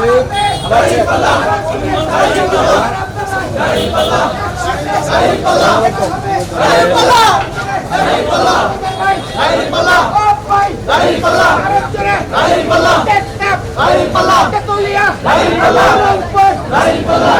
Lari pala! Lari pala!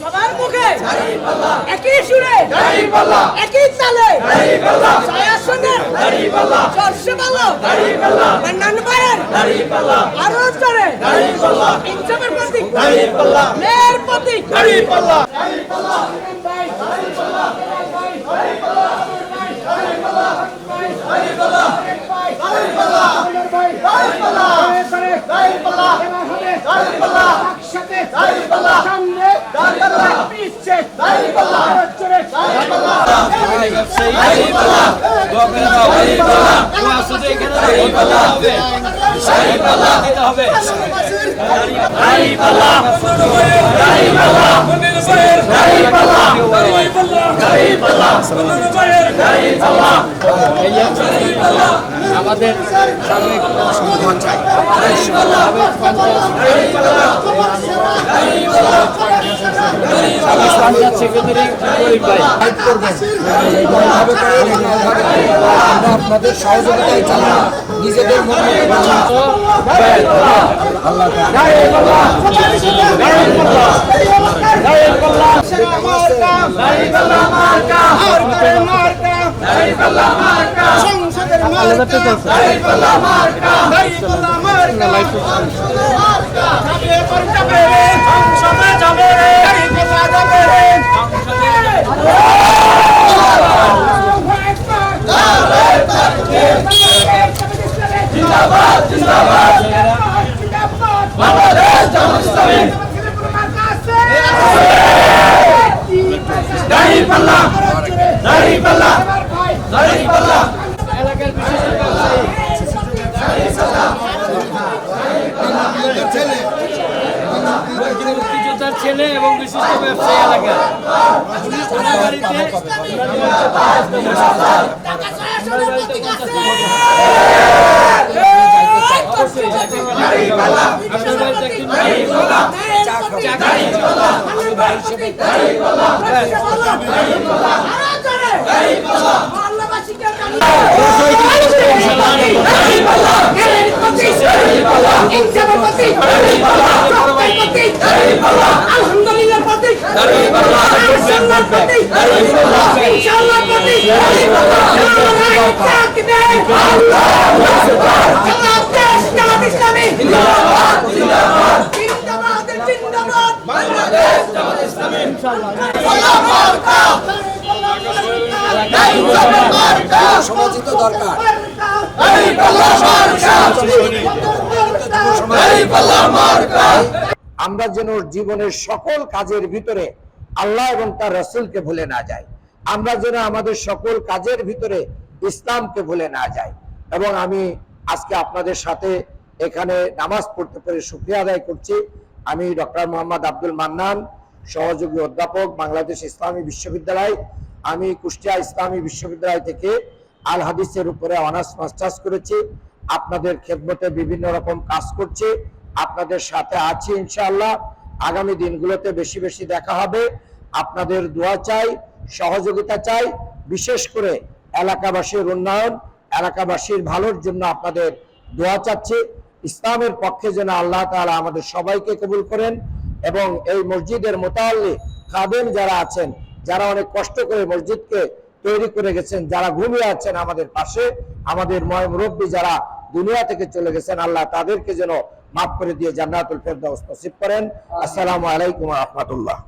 সবার মুখে একই সুরে একই তালে ছায়া শোনেন চর্ষে ভালো মান্নান ভাইয়ের আরও চড়ে ইনসাফের প্রতীক মেয়ের প্রতীক আমাদের সাময়িক সমাধান চাই। ফাইট করবেন এইভাবে করে এইভাবে করে আমরা আপনাদের নিজেদের মুক্তিযোদ্ধার ওনার বাড়িতে অবশ্যই আপনার বাড়িতে একজন আলহামদুলিল্লাহ প্রতীক ইনশাআল্লাহ প্রতীক ইনশাআল্লাহ প্রতীক আল্লাহু আকবার আল্লাহু আকবার জামাত ইসলামী জিন্দাবাদ জিন্দাবাদ জিন্দাবাদ জিন্দাবাদ বাংলাদেশ জামাত ইসলামী আমরা যেন জীবনের সকল কাজের ভিতরে আল্লাহ এবং তার রসুলকে ভুলে না যাই। আমরা যেন আমাদের সকল কাজের ভিতরে ইসলামকে ভুলে না যাই। এবং আমি আজকে আপনাদের সাথে এখানে নামাজ পড়তে পেরে শুক্রিয়া আদায় করছি। আমি ডক্টর মোহাম্মদ আব্দুল মান্নান সহযোগী অধ্যাপক বাংলাদেশ ইসলামী বিশ্ববিদ্যালয়। আমি কুষ্টিয়া ইসলামী বিশ্ববিদ্যালয় থেকে আল হাদিসের উপরে অনার্স, মাস্টার্স করেছি। আপনাদের খেদমতে বিভিন্ন রকম কাজ করছি। আপনাদের সাথে আছি ইনশাআল্লাহ। আগামী দিনগুলোতে বেশি বেশি দেখা হবে। আপনাদের দোয়া চাই, সহযোগিতা চাই। বিশেষ করে এলাকাবাসীর উন্নয়ন, এলাকাবাসীর ভালোর জন্য আপনাদের দোয়া চাচ্ছি। ইসলামের পক্ষে যেন আল্লাহ তাআলা আমাদের সবাইকে কবুল করেন। এবং এই মসজিদের মোতাল্লি খাদেম যারা আছেন, যারা অনেক কষ্ট করে মসজিদকে তৈরি করে গেছেন, যারা ঘুমিয়ে আছেন আমাদের পাশে, আমাদের ময় মুরব্বী যারা দুনিয়া থেকে চলে গেছেন, আল্লাহ তাদেরকে যেন মাফ করে দিয়ে জান্নাতুল ফেরদাউস নসিব করেন। আসসালামু আলাইকুম রহমতুল্লাহ।